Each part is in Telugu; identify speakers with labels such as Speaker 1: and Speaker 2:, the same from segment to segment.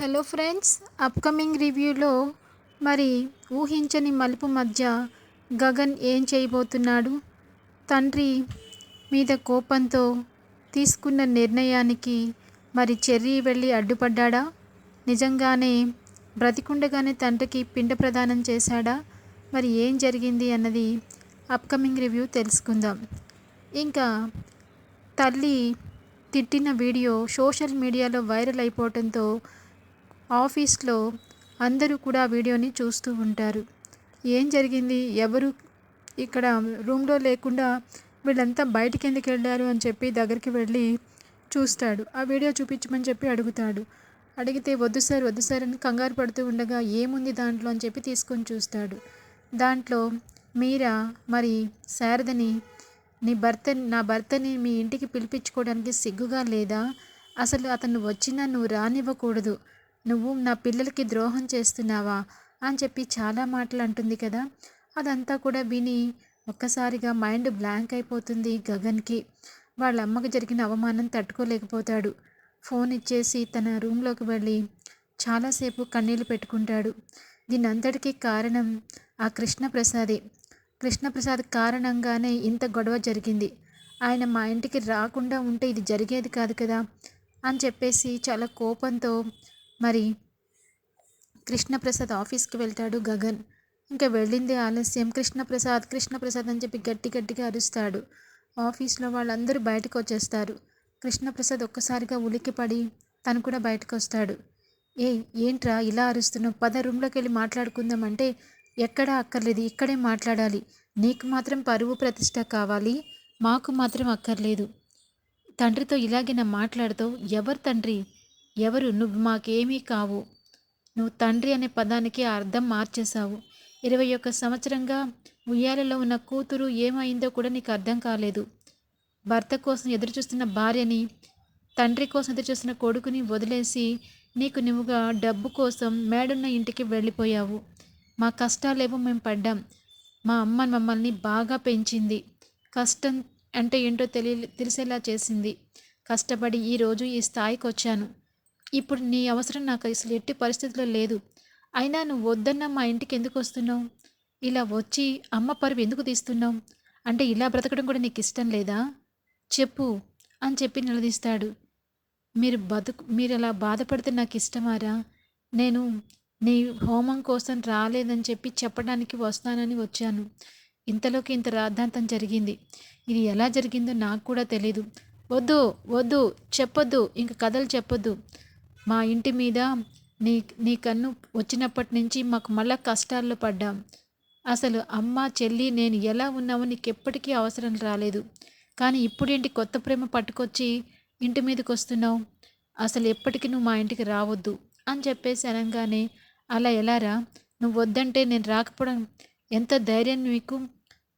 Speaker 1: హలో ఫ్రెండ్స్ అప్కమింగ్ రివ్యూలో మరి ఊహించని మలుపు మధ్య గగన్ ఏం చేయబోతున్నాడు? తండ్రి మీద కోపంతో తీసుకున్న నిర్ణయానికి మరి చెర్రీ వెళ్ళి అడ్డుపడ్డాడా? నిజంగానే బ్రతికుండగానే తండ్రికి పిండ ప్రదానం చేశాడా? మరి ఏం జరిగింది అన్నది అప్కమింగ్ రివ్యూ తెలుసుకుందాం. ఇంకా తల్లి తిట్టిన వీడియో సోషల్ మీడియాలో వైరల్ అయిపోవడంతో ఆఫీస్లో అందరూ కూడా వీడియోని చూస్తూ ఉంటారు. ఏం జరిగింది? ఎవరు ఇక్కడ రూమ్లో లేకుండా వీళ్ళంతా బయటికి ఎందుకు వెళ్ళారు అని చెప్పి దగ్గరికి వెళ్ళి చూస్తాడు. ఆ వీడియో చూపించమని చెప్పి అడుగుతాడు. అడిగితే వద్దు సార్ వద్దు సార్ అని కంగారు పడుతూ ఉండగా ఏముంది దాంట్లో? అని చెప్పి తీసుకొని చూస్తాడు. దాంట్లో మీరా? మరి శారదని? నీ భర్త నా భర్తని మీ ఇంటికి పిలిపించుకోవడానికి సిగ్గుగా లేదా? అసలు అతను వచ్చినా నువ్వు రానివ్వకూడదు. నువ్వు నా పిల్లలకి ద్రోహం చేస్తున్నావా? అని చెప్పి చాలా మాటలు అంటుంది కదా. అదంతా కూడా విని ఒక్కసారిగా మైండ్ బ్లాంక్ అయిపోతుంది గగన్కి. వాళ్ళ అమ్మకి జరిగిన అవమానం తట్టుకోలేకపోతాడు. ఫోన్ ఇచ్చేసి తన రూమ్లోకి వెళ్ళి చాలాసేపు కన్నీళ్ళు పెట్టుకుంటాడు. దీని అంతటికీ కారణం ఆ కృష్ణప్రసాదే. కృష్ణప్రసాద్ కారణంగానే ఇంత గొడవ జరిగింది. ఆయన మా ఇంటికి రాకుండా ఉంటే ఇది జరిగేది కాదు కదా అని చెప్పేసి చాలా కోపంతో మరి కృష్ణప్రసాద్ ఆఫీస్కి వెళ్తాడు గగన్. ఇంకా వెళ్ళింది ఆలస్యం. కృష్ణప్రసాద్ కృష్ణప్రసాద్ అని చెప్పి గట్టి గట్టిగా అరుస్తాడు. ఆఫీస్లో వాళ్ళందరూ బయటకు వచ్చేస్తారు. కృష్ణప్రసాద్ ఒక్కసారిగా ఉలిక్కిపడి తను కూడా బయటకు వస్తాడు ఏ ఏంట్రా ఇలా అరుస్తున్నావు? పద రూమ్లోకి వెళ్ళి మాట్లాడుకుందామంటే ఎక్కడా అక్కర్లేదు. ఇక్కడే మాట్లాడాలి. నీకు మాత్రం పరువు ప్రతిష్ట కావాలి. మాకు మాత్రం అక్కర్లేదు. తండ్రితో ఇలాగే నా మాట్లాడుతావు? ఎవరు తండ్రి? ఎవరు? నువ్వు మాకేమీ కావు. నువ్వు తండ్రి అనే పదానికి అర్థం మార్చేశావు. ఇరవై ఒక్క సంవత్సరంగా ఉయ్యాలలో ఉన్న కూతురు ఏమైందో కూడా నీకు అర్థం కాలేదు. భర్త కోసం ఎదురుచూస్తున్న భార్యని తండ్రి కోసం ఎదురుచూస్తున్న కొడుకుని వదిలేసి నీకు నువ్వుగా డబ్బు కోసం మేడున్న ఇంటికి వెళ్ళిపోయావు. మా కష్టాలేమో మేము పడ్డాం. మా అమ్మ మమ్మల్ని బాగా పెంచింది. కష్టం అంటే ఏంటో తెలియ తెలిసేలా చేసింది. కష్టపడి ఈరోజు ఈ స్థాయికి వచ్చాను ఇప్పుడు నీ అవసరం నాకు అసలు ఎట్టి పరిస్థితిలో లేదు. అయినా నువ్వు వద్దన్న మా ఇంటికి ఎందుకు వస్తున్నావు? ఇలా వచ్చి అమ్మ పరువు ఎందుకు తీస్తున్నావు? అంటే ఇలా బ్రతకడం కూడా నీకు ఇష్టం లేదా? చెప్పు అని చెప్పి నిలదీస్తాడు. మీరు బతుకు మీరు అలా బాధపడితే నాకు ఇష్టమారా? నేను నీ హోమం కోసం రాలేదని చెప్పి చెప్పడానికి వస్తానని వచ్చాను. ఇంతలోకి ఇంత రాద్ధాంతం జరిగింది. ఇది ఎలా జరిగిందో నాకు కూడా తెలీదు. వద్దు వద్దు చెప్పొద్దు ఇంక కథలు చెప్పొద్దు. మా ఇంటి మీద నీ నీ కన్ను వచ్చినప్పటి నుంచి మాకు మళ్ళా కష్టాల్లో పడ్డాం. అసలు అమ్మ చెల్లి నేను ఎలా ఉన్నామో నీకు ఎప్పటికీ అవసరం రాలేదు. కానీ ఇప్పుడేంటి కొత్త ప్రేమ పట్టుకొచ్చి ఇంటి మీదకి వస్తున్నావు? అసలు ఎప్పటికీ నువ్వు మా ఇంటికి రావద్దు అని చెప్పేసి అనగానే అలా ఎలారా నువ్వు వద్దంటే నేను రాకపోవడం ఎంత ధైర్యం మీకు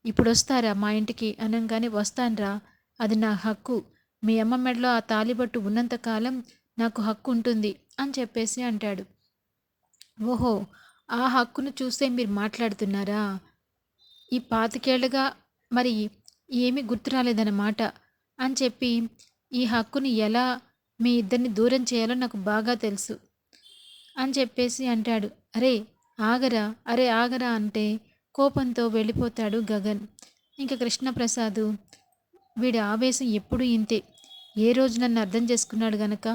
Speaker 1: ఇప్పుడు వస్తారా మా ఇంటికి? అనగానే వస్తానురా అది నా హక్కు. మీ అమ్మ మెడలో ఆ తాలిబట్టు ఉన్నంతకాలం నాకు హక్కు ఉంటుంది అని చెప్పేసి అంటాడు. ఓహో ఆ హక్కును చూస్తే మీరు మాట్లాడుతున్నారా? ఈ పాతికేళ్ళగా మరి ఏమీ గుర్తు రాలేదన్నమాట అని చెప్పి ఈ హక్కుని ఎలా మీ ఇద్దరిని దూరం చేయాలో నాకు బాగా తెలుసు అని చెప్పేసి అంటాడు. అరే ఆగరా? అరే ఆగరా అంటే కోపంతో వెళ్ళిపోతాడు గగన్. ఇంకా కృష్ణప్రసాద్ వీడి ఆవేశం ఎప్పుడు ఇంతే. ఏ రోజు నన్ను అర్థం చేసుకున్నాడు గనక?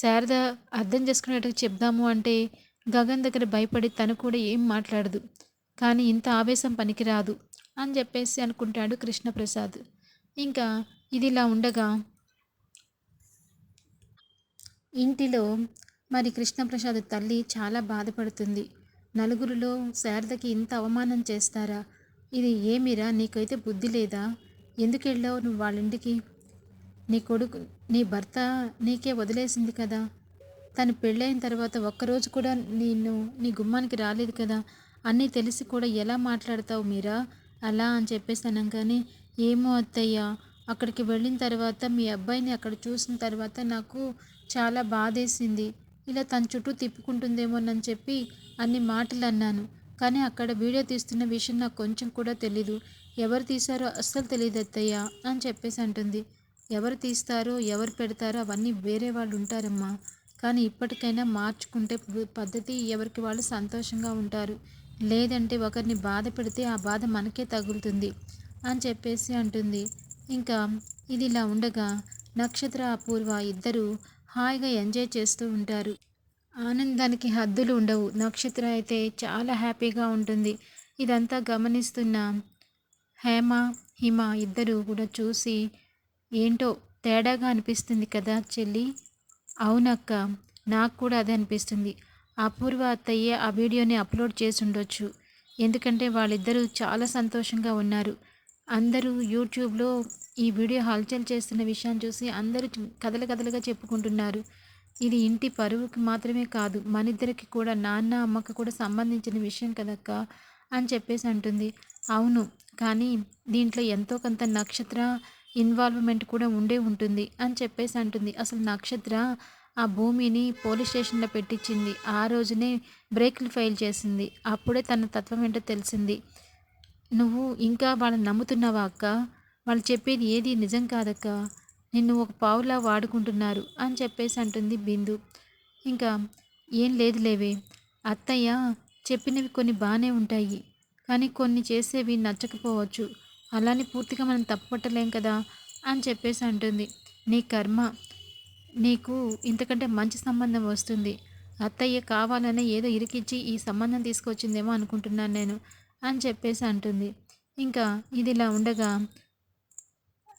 Speaker 1: శారద అర్థం చేసుకునేటట్టు చెప్దాము అంటే గగన్ దగ్గర భయపడి తను కూడా ఏం మాట్లాడదు. కానీ ఇంత ఆవేశం పనికిరాదు అని చెప్పేసి అనుకుంటాడు కృష్ణప్రసాద్. ఇంకా ఇది ఇలా ఉండగా ఇంటిలో మరి కృష్ణప్రసాద్ తల్లి చాలా బాధపడుతుంది. నలుగురిలో శారదకి ఇంత అవమానం చేస్తారా? ఇది ఏమిరా? నీకైతే బుద్ధి లేదా? ఎందుకు వెళ్ళావు నువ్వు వాళ్ళ ఇంటికి? నీ కొడుకు నీ భర్త నీకే వదిలేసింది కదా. తను పెళ్ళైన తర్వాత ఒక్కరోజు కూడా నేను నీ గుమ్మానికి రాలేదు కదా. అన్నీ తెలిసి కూడా ఎలా మాట్లాడతావు మీరా? అలా అని చెప్పేసాను కానీ ఏమో అత్తయ్య అక్కడికి వెళ్ళిన తర్వాత మీ అబ్బాయిని అక్కడ చూసిన తర్వాత నాకు చాలా బాధేసింది. ఇలా తన చుట్టూ తిప్పుకుంటుందేమోనని చెప్పి అన్ని మాటలు అన్నాను. కానీ అక్కడ వీడియో తీస్తున్న విషయం నాకు కొంచెం కూడా తెలీదు. ఎవరు తీశారో అస్సలు తెలియదు అత్తయ్య అని చెప్పేసి అంటుంది. ఎవరు తీస్తారో ఎవరు పెడతారో అవన్నీ వేరే వాళ్ళు ఉంటారమ్మా. కానీ ఇప్పటికైనా మార్చుకుంటే పద్ధతి ఎవరికి వాళ్ళు సంతోషంగా ఉంటారు. లేదంటే ఒకరిని బాధ పెడితే ఆ బాధ మనకే తగులుతుంది అని చెప్పేసి అంటుంది. ఇంకా ఇది ఇలా ఉండగా నక్షత్ర అపూర్వ ఇద్దరు హాయిగా ఎంజాయ్ చేస్తూ ఉంటారు. ఆనందానికి హద్దులు ఉండవు. నక్షత్ర అయితే చాలా హ్యాపీగా ఉంటుంది. ఇదంతా గమనిస్తున్న హేమ హిమ ఇద్దరు కూడా చూసి ఏంటో తేడాగా అనిపిస్తుంది కదా చెల్లి? అవునక్క నాకు కూడా అదే అనిపిస్తుంది. అపూర్వ అత్తయ్య ఆ వీడియోని అప్లోడ్ చేసి ఉండొచ్చు ఎందుకంటే వాళ్ళిద్దరూ చాలా సంతోషంగా ఉన్నారు. అందరూ యూట్యూబ్లో ఈ వీడియో హల్చల్ చేస్తున్న విషయాన్ని చూసి అందరూ కథలు కథలుగా చెప్పుకుంటున్నారు. ఇది ఇంటి పరువుకి మాత్రమే కాదు మనిద్దరికి కూడా నాన్న అమ్మకు కూడా సంబంధించిన విషయం కదక్క అని చెప్పేసి అంటుంది. అవును కానీ దీంట్లో ఎంతో కొంత నక్షత్ర ఇన్వాల్వ్మెంట్ కూడా ఉండే ఉంటుంది అని చెప్పేసి అంటుంది. అసలు నక్షత్ర ఆ భూమిని పోలీస్ స్టేషన్లో పెట్టించింది. ఆ రోజునే బ్రేక్లు ఫైల్ చేసింది. అప్పుడే తన తత్వం ఏంటో తెలిసింది. నువ్వు ఇంకా వాళ్ళని నమ్ముతున్నావా అక్క? వాళ్ళు చెప్పేది ఏది నిజం కాదక్క? నిన్ను ఒక పావులా వాడుకుంటున్నారు అని చెప్పేసి అంటుంది బిందు. ఇంకా ఏం లేదు లేవే. అత్తయ్య చెప్పినవి కొన్ని బాగానే ఉంటాయి. కానీ కొన్ని చేసేవి నచ్చకపోవచ్చు. అలానే పూర్తిగా మనం తప్పట్టలేం కదా అని చెప్పేసి అంటుంది. నీ కర్మ నీకు ఇంతకంటే మంచి సంబంధం వస్తుంది. అత్తయ్య కావాలనే ఏదో ఇరికిచ్చి ఈ సంబంధం తీసుకొచ్చిందేమో అనుకుంటున్నాను నేను అని చెప్పేసి అంటుంది. ఇంకా ఇది ఇలా ఉండగా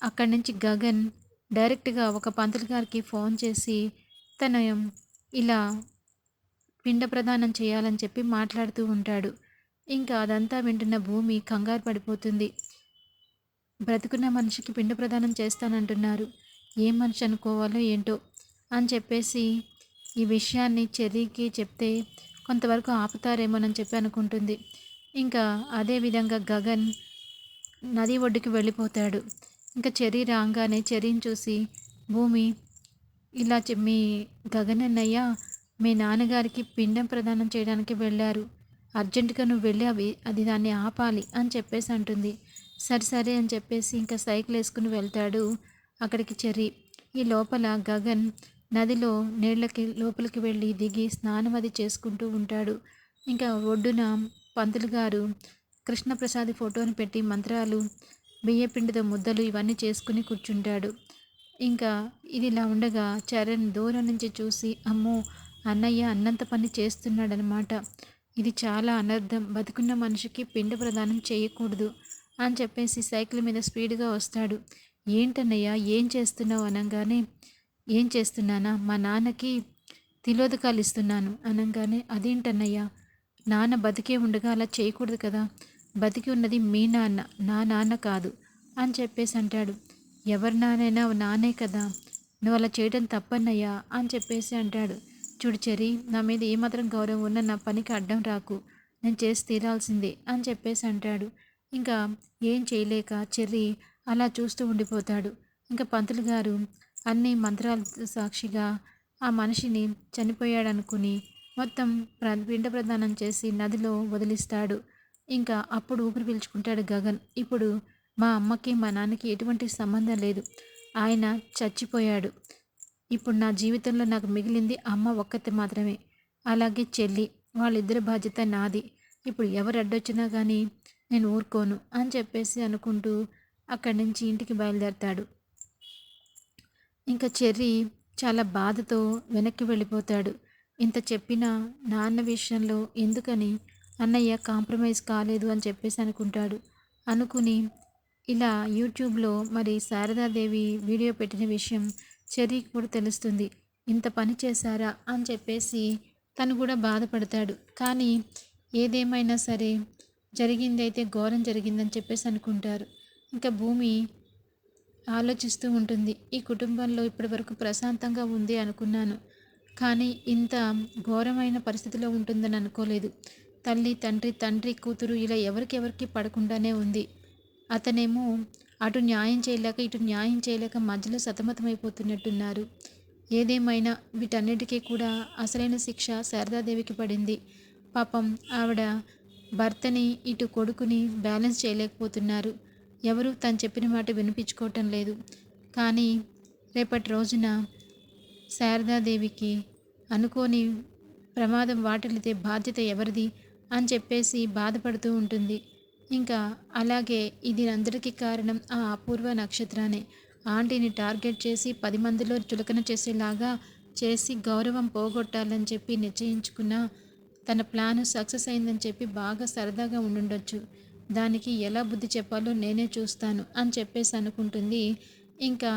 Speaker 1: అక్కడి నుంచి గగన్ డైరెక్ట్గా ఒక పంతులు గారికి ఫోన్ చేసి తన ఇలా పిండ ప్రదానం చేయాలని చెప్పి మాట్లాడుతూ ఉంటాడు. ఇంకా అదంతా వింటున్న భూమి కంగారు పడిపోతుంది. బ్రతుకున్న మనిషికి పిండి ప్రదానం చేస్తానంటున్నారు. ఏం మనిషి అనుకోవాలో ఏంటో అని చెప్పేసి ఈ విషయాన్ని చెర్రీకి చెప్తే కొంతవరకు ఆపుతారేమోనని చెప్పి అనుకుంటుంది. ఇంకా అదేవిధంగా గగన్ నది ఒడ్డుకి వెళ్ళిపోతాడు. ఇంకా చెర్రీ రాగానే చెర్రీని చూసి భూమి ఇలా మీ గగన్ అన్నయ్య మీ నాన్నగారికి పిండం ప్రదానం చేయడానికి వెళ్ళారు. అర్జెంటుగా నువ్వు వెళ్ళి అవి అది దాన్ని ఆపాలి అని చెప్పేసి అంటుంది. సరే సరే అని చెప్పేసి ఇంకా సైకిల్ వేసుకుని వెళ్తాడు అక్కడికి చెర్రి. ఈ లోపల గగన్ నదిలో నీళ్ళకి లోపలికి వెళ్ళి దిగి స్నానం అది చేసుకుంటూ ఉంటాడు. ఇంకా ఒడ్డున పంతులు గారు కృష్ణప్రసాద్ ఫోటోని పెట్టి మంత్రాలు బియ్యపిండితో ముద్దలు ఇవన్నీ చేసుకుని కూర్చుంటాడు. ఇంకా ఇది ఇలా ఉండగా చరణ్ దూరం నుంచి చూసి అమ్మో అన్నయ్య అన్నంత పని చేస్తున్నాడనమాట. ఇది చాలా అనర్థం. బతుకున్న మనిషికి పిండి ప్రదానం చేయకూడదు. అని చెప్పేసి సైకిల్ మీద స్పీడ్గా వస్తాడు. ఏంటన్నయ్యా ఏం చేస్తున్నావు? అనగానే ఏం చేస్తున్నానా? మా నాన్నకి తిలోదకాలు ఇస్తున్నాను. అనగానే అదేంటన్నయ్యా? నాన్న బతికే ఉండగా అలా చేయకూడదు కదా. బతికి ఉన్నది మీ నాన్న నా నాన్న కాదు. అని చెప్పేసి అంటాడు. ఎవరి నాన్నైనా నానే కదా. నువ్వు అలా చేయడం తప్పన్నయ్యా? అని చెప్పేసి అంటాడు. చూడు చెరి నా మీద ఏమాత్రం గౌరవం ఉన్న నా పనికి అడ్డం రాకు. నేను చేసి తీరాల్సిందే. అని చెప్పేసి అంటాడు. ఇంకా ఏం చేయలేక చెర్రి అలా చూస్తూ ఉండిపోతాడు. ఇంకా పంతులు గారు అన్ని మంత్రాల సాక్షిగా ఆ మనిషిని చనిపోయాడనుకుని మొత్తం ప్ర పిండ ప్రదానం చేసి నదిలో వదిలిస్తాడు. ఇంకా అప్పుడు ఊపిరి పీల్చుకుంటాడు గగన్. ఇప్పుడు మా అమ్మకి మా నాన్నకి ఎటువంటి సంబంధం లేదు. ఆయన చచ్చిపోయాడు. ఇప్పుడు నా జీవితంలో నాకు మిగిలింది అమ్మ ఒక్కతే మాత్రమే. అలాగే చెల్లి వాళ్ళిద్దరి బాధ్యత నాది. ఇప్పుడు ఎవరు అడ్డొచ్చినా కానీ నేను ఊరుకోను అని చెప్పేసి అనుకుంటూ అక్కడి నుంచి ఇంటికి బయలుదేరతాడు. ఇంకా చెర్రి చాలా బాధతో వెనక్కి వెళ్ళిపోతాడు. ఇంత చెప్పినా నాన్న విషయంలో ఎందుకని అన్నయ్య కాంప్రమైజ్ కాలేదు అని చెప్పేసి అనుకుంటాడు. అనుకుని ఇలా యూట్యూబ్లో మరి శారదాదేవి వీడియో పెట్టిన విషయం చెర్రీకి కూడా తెలుస్తుంది. ఇంత పని చేశారా అని చెప్పేసి తను కూడా బాధపడతాడు. కానీ ఏదేమైనా సరే జరిగింది అయితే ఘోరం జరిగిందని చెప్పేసి అనుకుంటారు. ఇంకా భూమి ఆలోచిస్తూ ఉంటుంది. ఈ కుటుంబంలో ఇప్పటివరకు ప్రశాంతంగా ఉంది అనుకున్నాను. కానీ ఇంత ఘోరమైన పరిస్థితిలో ఉంటుందని అనుకోలేదు. తల్లి తండ్రి తండ్రి కూతురు ఇలా ఎవరికెవరికి పడకుండానే ఉంది. అతనేమో అటు న్యాయం చేయలేక ఇటు న్యాయం చేయలేక మధ్యలో సతమతమైపోతున్నట్టున్నారు. ఏదేమైనా వీటన్నిటికీ కూడా అసలైన శిక్ష శారదాదేవికి పడింది. పాపం ఆవిడ భర్తని ఇటు కొడుకుని బ్యాలెన్స్ చేయలేకపోతున్నారు. ఎవరు తను చెప్పిన మాట వినిపించుకోవటం లేదు. కానీ రేపటి రోజున శారదాదేవికి అనుకోని ప్రమాదం వాటిల్లితే బాధ్యత ఎవరిది అని చెప్పేసి బాధపడుతూ ఉంటుంది. ఇంకా అలాగే ఇది అందరికీ కారణం ఆ అపూర్వ నక్షత్రాన్ని ఆంటీని టార్గెట్ చేసి పది మందిలో చులకన చేసేలాగా చేసి గౌరవం పోగొట్టాలని చెప్పి నిశ్చయించుకున్న తన ప్లాన్ సక్సెస్ అయిందని చెప్పి బాగా సరదాగా ఉండుండొచ్చు. దానికి ఎలా బుద్ధి చెప్పాలో నేనే చూస్తాను అని చెప్పేసి అనుకుంటుంది. ఇంకా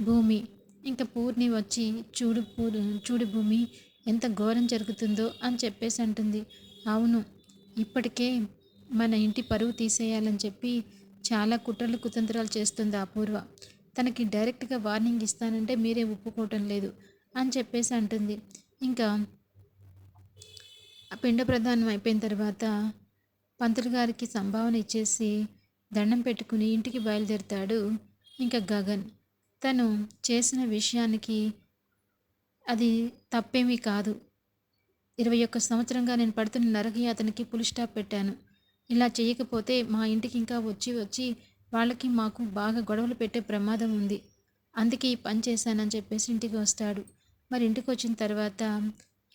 Speaker 1: భూమి ఇంకా పూర్ణి వచ్చి చూడు పూ చూడు భూమి ఎంత ఘోరం జరుగుతుందో అని చెప్పేసి అంటుంది. అవును ఇప్పటికే మన ఇంటి పరువు తీసేయాలని చెప్పి చాలా కుట్రలు కుతంత్రాలు చేస్తుంది అపూర్వ. తనకి డైరెక్ట్గా వార్నింగ్ ఇస్తానంటే మీరే ఒప్పుకోవటం లేదు అని చెప్పేసి అంటుంది. ఇంకా పిండ ప్రధానం అయిపోయిన తర్వాత పంతులు గారికి సంభావన ఇచ్చేసి దండం పెట్టుకుని ఇంటికి బయలుదేరుతాడు ఇంకా గగన్. తను చేసిన విషయానికి అది తప్పేమీ కాదు. ఇరవై ఒక్క సంవత్సరంగా నేను పడుతున్న నరకి అతనికి పులి స్టాప్ పెట్టాను. ఇలా చేయకపోతే మా ఇంటికి ఇంకా వచ్చి వచ్చి వాళ్ళకి మాకు బాగా గొడవలు పెట్టే ప్రమాదం ఉంది. అందుకే ఈ పని చేశానని చెప్పేసి ఇంటికి వస్తాడు. మరి ఇంటికి వచ్చిన తర్వాత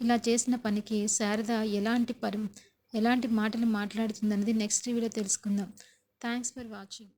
Speaker 1: ఇలా చేసిన పనికి శారద ఎలాంటి పరి ఎలాంటి మాటలు మాట్లాడుతుందన్నది నెక్స్ట్ వీడియో తెలుసుకుందాం. Thanks for watching